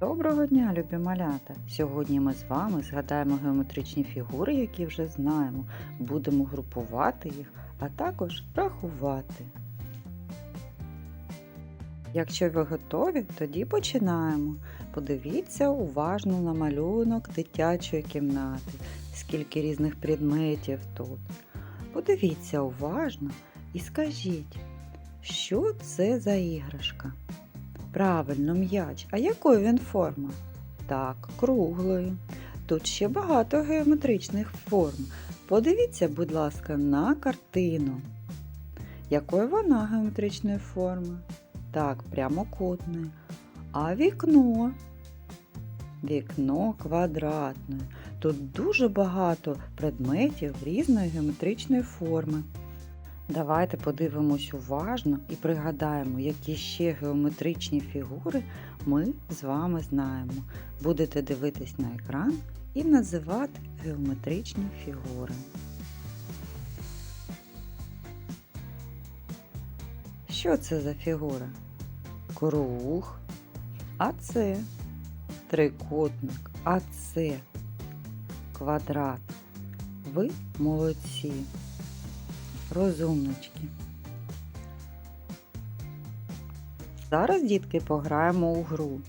Доброго дня, любі малята! Сьогодні ми з вами згадаємо геометричні фігури, які вже знаємо. Будемо групувати їх, а також рахувати. Якщо ви готові, тоді починаємо. Подивіться уважно на малюнок дитячої кімнати, скільки різних предметів тут. Подивіться уважно і скажіть, що це за іграшка? Правильно, м'яч. А якої він форми? Так, круглої. Тут ще багато геометричних форм. Подивіться, будь ласка, на картину. Якої вона геометричної форми? Так, прямокутної. А вікно? Вікно квадратне. Тут дуже багато предметів різної геометричної форми. Давайте подивимось уважно і пригадаємо, які ще геометричні фігури ми з вами знаємо. Будете дивитись на екран і називати геометричні фігури. Що це за фігура? Круг, а це трикутник, а це квадрат. Ви молодці розумнички. Зараз, дітки, пограємо у гру.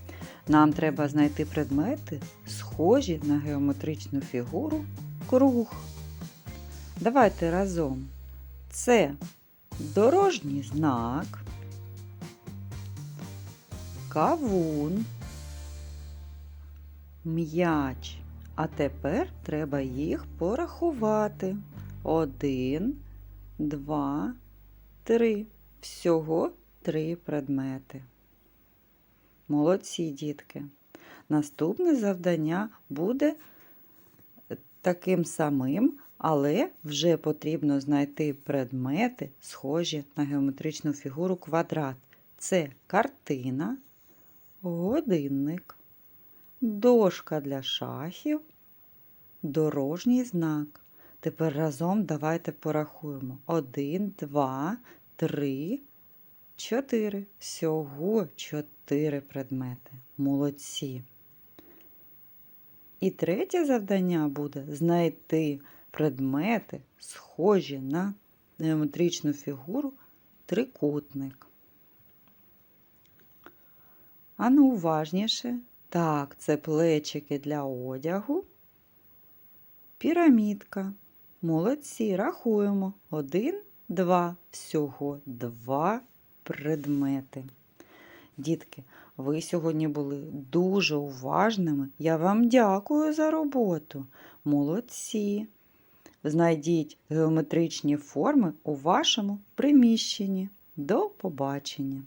Нам треба знайти предмети, схожі на геометричну фігуру круг. Давайте разом. Це дорожній знак, кавун, м'яч. А тепер треба їх порахувати. Один, два, три. Всього три предмети. Молодці дітки. Наступне завдання буде таким самим, але вже потрібно знайти предмети, схожі на геометричну фігуру квадрат. Це картина, годинник, дошка для шахів, дорожній знак. Тепер разом давайте порахуємо. Один, два, три, чотири. Всього чотири предмети. Молодці. І третє завдання буде знайти предмети, схожі на геометричну фігуру трикутник. А ну уважніше. Так, це плечики для одягу. Пірамідка. Молодці, рахуємо. Один, два, всього два предмети. Дітки, ви сьогодні були дуже уважними. Я вам дякую за роботу. Молодці. Знайдіть геометричні форми у вашому приміщенні. До побачення!